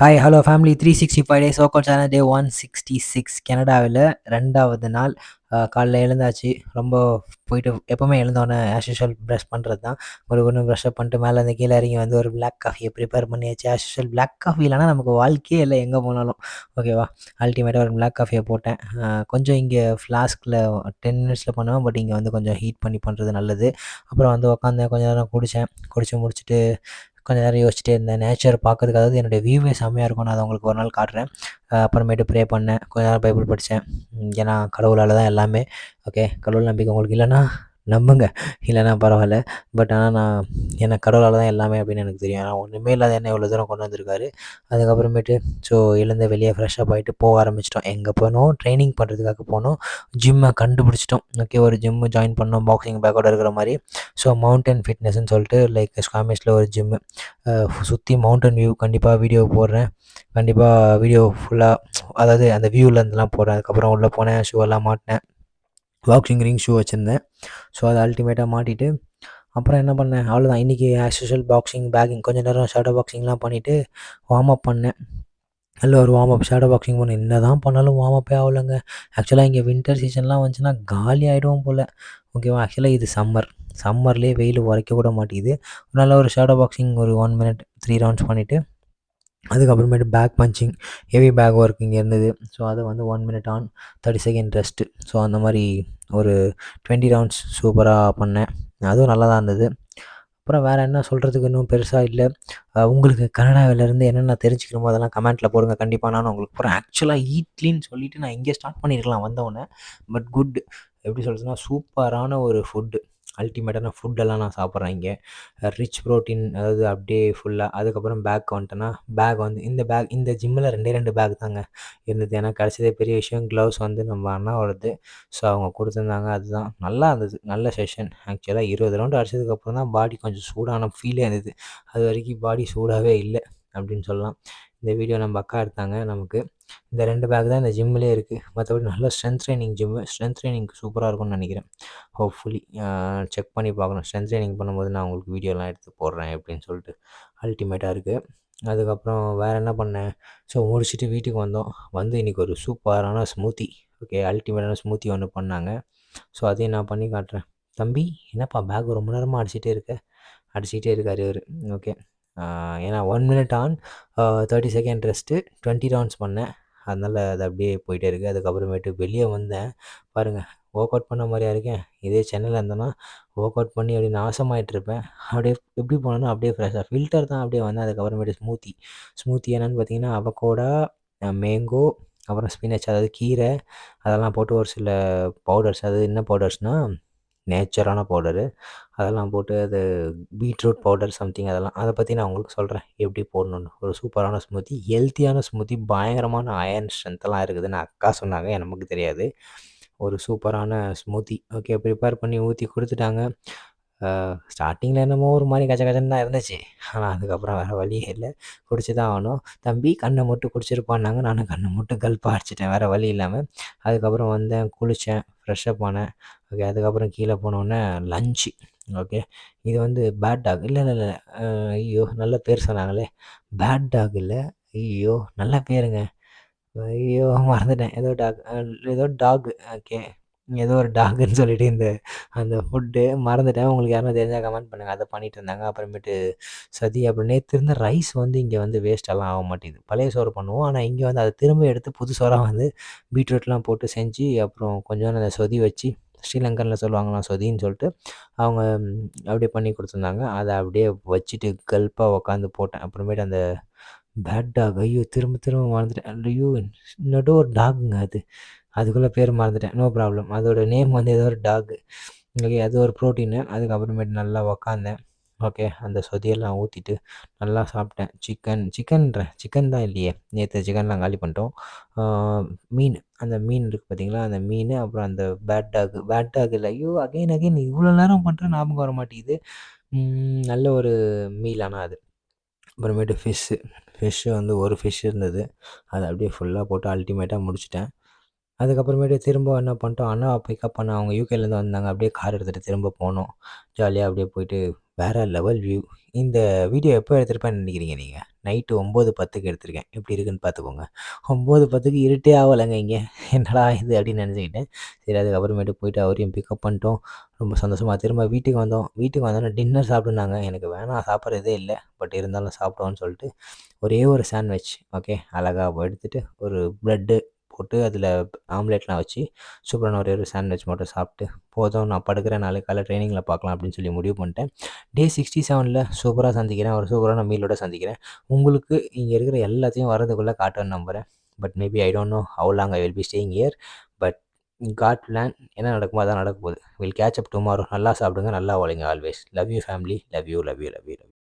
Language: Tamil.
Hi hello family three sixty five days work channel day one sixty six கனடாவில் ரெண்டாவது நாள் காலைல எழுந்தாச்சு. ரொம்ப போயிட்டு எப்போவுமே எழுந்தோன்னே ஆஸ் யூஷுவல் ப்ரஷ் பண்ணுறது தான் ஒரு ஒன்று ப்ரஷ் அப் பண்ணிட்டு மேலே அந்த கீழே இறங்கி வந்து ஒரு பிளாக் காஃபியை ப்ரிப்பேர் பண்ணியாச்சு. ஆஸ் யூஷுவல் பிளாக் காஃபி இல்லைனா நமக்கு வாழ்க்கையே இல்லை எங்கே போனாலும். ஓகேவா அல்டிமேட்டாக ஒரு பிளாக் காஃபியை போட்டேன். கொஞ்சம் இங்கே ஃப்ளாஸ்கில் டென் மினிட்ஸில் பண்ணுவேன். பட் இங்கே வந்து கொஞ்சம் ஹீட் பண்ணி பண்ணுறது நல்லது. அப்புறம் வந்து உட்காந்தேன் கொஞ்சம் நேரம் குடித்தேன் குடித்து முடிச்சுட்டு கொஞ்சம் நேரம் யோசிச்சுட்டே இருந்தேன். நேச்சர் பார்க்கறதுக்கு அதாவது என்னுடைய வியூவே செம்மையாக இருக்கும் நான் அதை உங்களுக்கு ஒரு நாள் காட்டுறேன். அப்புறமேட்டு ப்ரே பண்ணேன். கொஞ்ச நேரம் பைபிள் படித்தேன் ஏன்னா கடவுளால் தான் எல்லாமே. ஓகே கடவுள் நம்பிக்கை உங்களுக்கு இல்லைன்னா நம்புங்க. இல்லைன்னா பரவாயில்ல. பட் ஆனால் நான் என்னை கடவுளால் தான் எல்லாமே அப்படின்னு எனக்கு தெரியும். ஆனால் ஒன்றுமே இல்லாத என்ன இவ்வளோ தூரம் கொண்டு வந்திருக்காரு. அதுக்கப்புறமேட்டு ஸோ எழுந்து வெளியே ஃப்ரெஷ்ஷப் ஆகிட்டு போக ஆரம்பிச்சிட்டோம். எங்கே போனோம்? ட்ரைனிங் பண்ணுறதுக்காக போனோம். ஜிம்மை கண்டுபிடிச்சிட்டோம். ஓகே ஒரு ஜிம்மு ஜாயின் பண்ணோம். பாக்ஸிங் பேக்கோட இருக்கிற மாதிரி. ஸோ மவுண்டன் ஃபிட்னஸ்ன்னு சொல்லிட்டு லைக் ஸ்காமிஸில் ஒரு ஜிம்மு சுற்றி மவுண்டன் வியூ கண்டிப்பாக வீடியோ போடுறேன். கண்டிப்பாக வீடியோ ஃபுல்லாக அதாவது அந்த வியூவில் இருந்தெல்லாம் போடுறேன். அதுக்கப்புறம் உள்ளே போனேன் ஷூ எல்லாம் மாட்டினேன். பாக்ஸிங் ரிங் ஷூ வச்சுருந்தேன். ஸோ அதை அல்டிமேட்டாக மாட்டிட்டு அப்புறம் என்ன பண்ணேன்? அவ்வளோதான் இன்றைக்கி ஆஸ் யூஷுவல் பாக்ஸிங் பேக்கிங் கொஞ்சம் நேரம் ஷேடோ பாக்ஸிங்லாம் பண்ணிவிட்டு வார்ம் அப் பண்ணேன். நல்ல ஒரு வார்ம் அப் ஷேடோ பாக்ஸிங் பண்ணேன். என்ன தான் பண்ணாலும் வார்ம் அப்பே ஆகலைங்க. ஆக்சுவலாக இங்கே வின்டர் சீசன்லாம் வந்துச்சுன்னா காலி ஆகிடுவோம் போல். ஓகேவா ஆக்சுவலாக இது சம்மர் சம்மர்லேயே வெயில் உரைக்க கூட மாட்டேங்குது. நல்ல ஒரு ஷேடோ பாக்ஸிங் ஒரு ஒன் மினிட் த்ரீ ரவுண்ட்ஸ் பண்ணிவிட்டு அதுக்கப்புறமேட்டு bag punching heavy bag work இங்கே இருந்தது. ஸோ அதை வந்து one minute and thirty second rest so அந்த மாதிரி ஒரு டுவெண்ட்டி ரவுண்ட்ஸ் சூப்பராக பண்ணேன். அதுவும் நல்லா தான் இருந்தது. அப்புறம் வேறு என்ன சொல்கிறதுக்கு இன்னும் பெருசாக இல்லை. உங்களுக்கு கனடாவிலேருந்து என்னென்ன தெரிஞ்சுக்கணுமோ அதெல்லாம் கமெண்ட்டில் போடுங்க. கண்டிப்பாக நான் உங்களுக்கு போகிறேன் ஆக்சுவலாக ஈட்லின்னு சொல்லிவிட்டு நான் இங்கே ஸ்டார்ட் பண்ணியிருக்கலாம் வந்தவொடனே. பட் குட் எப்படி சொல்கிறதுனா சூப்பரான ஒரு ஃபுட்டு அல்டிமேட்டான ஃபுட்டெல்லாம் நான் சாப்பிட்றேன் இங்கே. ரிச் ப்ரோட்டீன் அதாவது அப்படியே ஃபுல்லாக அதுக்கப்புறம் பேக் வந்துட்டேன்னா பேக் வந்து இந்த பேக் இந்த ஜிம்மில் ரெண்டே ரெண்டு பேக் தாங்க இருந்தது. ஏன்னா கிடச்சதே பெரிய விஷயம் க்ளவுஸ் வந்து நம்ம அண்ணாவோடது. ஸோ அவங்க கொடுத்துருந்தாங்க அதுதான். நல்லா இருந்தது நல்ல செஷன் ஆக்சுவலாக இருபது ரவுண்டு அடிச்சதுக்கப்புறம் தான் பாடி கொஞ்சம் சூடான ஃபீலே இருந்தது. அது வரைக்கும் பாடி சூடாகவே இல்லை அப்படின்னு சொல்லலாம். இந்த வீடியோ நம்ம அக்கா எடுத்தாங்க நமக்கு. இந்த ரெண்டு பேக் தான் இந்த ஜிம்மிலே இருக்குது மற்றபடி நல்ல strength training gym strength training சூப்பராக இருக்கும்னு நினைக்கிறேன். ஹோப்ஃபுல்லி செக் பண்ணி பார்க்கணும். ஸ்ட்ரென்த் ட்ரைனிங் பண்ணும்போது நான் உங்களுக்கு வீடியோலாம் எடுத்து போடுறேன் அப்படின்னு சொல்லிட்டு அல்டிமேட்டாக இருக்குது அதுக்கப்புறம் வேறு என்ன பண்ணேன்? ஸோ முடிச்சுட்டு வீட்டுக்கு வந்தோம். வந்து இன்றைக்கி ஒரு சூப்பரான ஸ்மூத்தி ஓகே அல்டிமேட்டான ஸ்மூத்தி ஒன்று பண்ணாங்க. ஸோ அதையும் நான் பண்ணி காட்டுறேன். தம்பி என்னப்பா பேக் ரொம்ப நேரமாக அடிச்சிட்டே இருக்க? அடிச்சிக்கிட்டே இருக்காரு இவர் ஓகே ஏன்னா one minute and thirty second rest twenty rounds பண்ணேன். அதனால் அது அப்படியே போயிட்டே இருக்குது அதுக்கப்புறமேட்டு வெளியே வந்தேன். பாருங்கள் ஒர்க் அவுட் பண்ண மாதிரியா இருக்கேன். இதே சென்னையில் இருந்தேன்னா ஒர்க் அவுட் பண்ணி அப்படியே நாசமாயிட்டு இருப்பேன். அப்படியே எப்படி போனேன்னா அப்படியே ஃப்ரெஷ்ஷாக ஃபில்டர் தான் அப்படியே வந்தேன். அதுக்கப்புறமேட்டு ஸ்மூத்தி ஸ்மூத்தி என்னென்னு பார்த்தீங்கன்னா அவக்கோடா மேங்கோ அப்புறம் ஸ்பினச் அதாவது கீரை அதெல்லாம் போட்டு ஒரு சில பவுடர்ஸ் அது என்ன பவுடர்ஸ்னால் நேச்சரான பவுடரு. அதெல்லாம் போட்டு அது பீட்ரூட் பவுடர் சம்திங் அதெல்லாம் அதை பற்றி நான் உங்களுக்கு சொல்கிறேன் எப்படி போடணுன்னு ஒரு சூப்பரான ஸ்மூத்தி ஹெல்த்தியான ஸ்மூத்தி பயங்கரமான அயர்ன் ஸ்ட்ரென்த்தெல்லாம் இருக்குதுன்னு அக்கா சொன்னாங்க. நமக்கு தெரியாது. ஒரு சூப்பரான ஸ்மூத்தி. ஓகே ப்ரிப்பேர் பண்ணி ஊற்றி கொடுத்துட்டாங்க. ஸ்டார்டிங்கில் என்னமோ ஒரு மாதிரி கச்ச கச்சன்னு தான் இருந்துச்சு. ஆனால் அதுக்கப்புறம் வேறு வழியே இல்லை. குடிச்சு தான் ஆகணும். தம்பி கண்ணை மட்டும் குடிச்சிருப்பான்னாங்க. நானும் கண்ணை மட்டும் கல்பாக அடிச்சிட்டேன் வேறு வழி இல்லாமல் அதுக்கப்புறம் வந்தேன் குளித்தேன் ஃப்ரெஷ்ஷப் ஆனேன். ஓகே அதுக்கப்புறம் கீழே போனோடனே லஞ்சு ஓகே இது வந்து பேட் டாக் இல்லை இல்லை இல்லை. ஐயோ நல்ல பேர் சொன்னாங்களே. பேட் டாக் இல்லை. ஐயோ நல்ல பேருங்க. ஐயோ மறந்துட்டேன். ஏதோ டாக் ஏதோ டாக் ஓகே ஏதோ ஒரு டாக்குன்னு சொல்லிட்டு இந்த அந்த ஃபுட்டு மறந்துட்டேன். உங்களுக்கு யாரும் தெரிஞ்சால் கமெண்ட் பண்ணுங்கள் அதை பண்ணிட்டு இருந்தாங்க. அப்புறமேட்டு சதி அப்புறம் நேற்று இருந்த ரைஸ் வந்து இங்கே வந்து வேஸ்ட்டெல்லாம் ஆக மாட்டேங்குது. பழைய சோறு பண்ணுவோம். ஆனால் இங்கே வந்து அதை திரும்ப எடுத்து புது சோறாக வந்து பீட்ரூட்லாம் போட்டு செஞ்சு அப்புறம் கொஞ்சம் அந்த சொதி வச்சு ஸ்ரீலங்கனில் சொல்லுவாங்களாம் சொதின்னு சொல்லிட்டு அவங்க அப்படியே பண்ணி கொடுத்துருந்தாங்க. அதை அப்படியே வச்சுட்டு கல்ப்பாக உக்காந்து போட்டேன். அப்புறமேட்டு அந்த பேட் டாக் ஐயோ திரும்ப திரும்ப மறந்துட்டேன். ஐயோ இன்னொரு ஒரு டாகுங்க அது. அதுக்குள்ளே பேர் மறந்துட்டேன். நோ ப்ராப்ளம் அதோட நேம் வந்து ஏதோ ஒரு டாகு ஓகே அது ஒரு ப்ரோட்டீனு அதுக்கப்புறமேட்டு நல்லா உக்காந்தேன். ஓகே அந்த சொதியெல்லாம் ஊற்றிட்டு நல்லா சாப்பிட்டேன். சிக்கன் சிக்கன்றேன் சிக்கன் தான் இல்லையே. நேற்று சிக்கன்லாம் காலி பண்ணிட்டோம். மீன். அந்த மீன் இருக்குது பார்த்தீங்களா அந்த மீன் அப்புறம் அந்த பேட் டாக் பேட் டாக் இல்லை. ஐயோ அகைன் அகைன் இவ்வளோ நேரம் பண்ணுறேன் ஞாபகம் வர மாட்டேங்குது நல்ல ஒரு மீல் ஆனால் அது. அப்புறமேட்டு ஃபிஷ்ஷு ஃபிஷ்ஷு வந்து ஒரு ஃபிஷ் இருந்தது. அதை அப்படியே ஃபுல்லாக போட்டு அல்டிமேட்டாக முடிச்சிட்டேன். அதுக்கப்புறமேட்டு திரும்ப என்ன பண்ணிட்டோம் அண்ணாவை பிக்கப் பண்ண அவங்க யூகேலேருந்து வந்தாங்க. அப்படியே கார் எடுத்துகிட்டு திரும்ப போனோம். ஜாலியாக அப்படியே போயிட்டு வேறு லெவல் வியூ இந்த வீடியோ எப்போ எடுத்திருப்பேன்னு நினைக்கிறீங்க நீங்கள் நைட்டு ஒம்பது பத்துக்கு எடுத்திருக்கேன். எப்படி இருக்குன்னு பார்த்துக்கோங்க. ஒம்பது பத்துக்கு இருட்டே ஆகலைங்க இங்கே. என்னடா இது அப்படின்னு நினச்சிக்கிட்டேன் சரி அதுக்கப்புறமேட்டு போயிட்டு அவரையும் பிக்கப் பண்ணிட்டோம். ரொம்ப சந்தோஷமாக திரும்ப வீட்டுக்கு வந்தோம். வீட்டுக்கு வந்தோன்னே டின்னர் சாப்பிடுனாங்க எனக்கு வேணாம் சாப்பிட்றதே இல்லை. பட் இருந்தாலும் சாப்பிட்டோன்னு சொல்லிட்டு ஒரே ஒரு சாண்ட்விச் ஓகே அழகாக எடுத்துகிட்டு ஒரு ப்ரெட்டு போட்டு அதில் ஆம்லேட்லாம் வச்சு சூப்பரான ஒரே ஒரு சாண்ட்விச் மட்டும் சாப்பிட்டு போதும் நான் படுக்கிறேன் நாளைக்கு காலையில் ட்ரைனிங்கில் பார்க்கலாம் அப்படின்னு சொல்லி முடிவு பண்ணிட்டேன். டே சிக்ஸ்டி செவனில் சூப்பராக சந்திக்கிறேன் ஒரு சூப்பரான மீலோட சந்திக்கிறேன். உங்களுக்கு இங்கே இருக்கிற எல்லாத்தையும் வரதுக்குள்ளே காட்டுன்னு நம்புகிறேன் but maybe I don't know how long I will be staying year but God plan என்ன நடக்குமோ அதான் நடக்க போகுது. வில் கேட்ச் அப் டுமாரோ நல்லா சாப்பிடுங்க நல்லா ஓலைங்க always love you family love you love you love you love